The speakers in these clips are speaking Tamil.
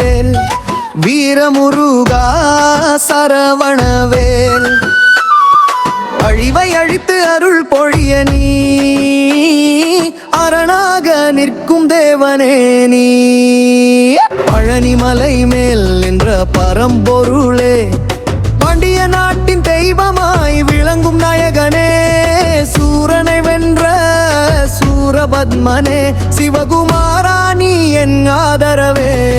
வேல் வீரமுருகா சரவணவேல். அழிவை அழித்து அருள் பொழிய நீ அரணாக நிற்கும் தேவனே நீ. பழனிமலை மேல் நின்ற பரம்பொருளே பாண்டிய நாட்டின் தெய்வமாய் விளங்கும் நாயகனே. சூரனை வென்ற சூரபத்மனே சிவகுமாரா நீ என் ஆதரவே.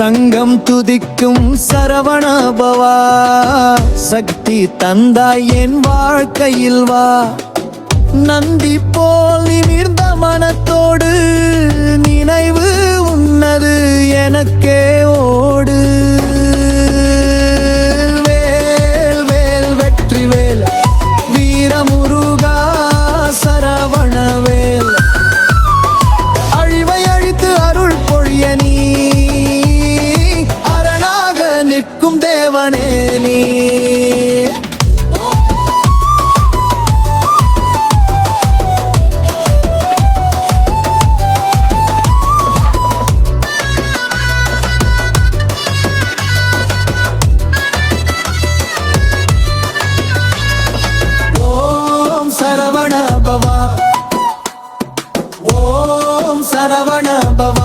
சங்கம் துதிக்கும் சரவணபவா. சக்தி தந்தாய் என் வாழ்க்கையில் வா. நந்தி போல் நிமிர்ந்த மனத்தோடு நினைவு தேவனே நீ. சரவண பவா. ஓம் சரவண பவா.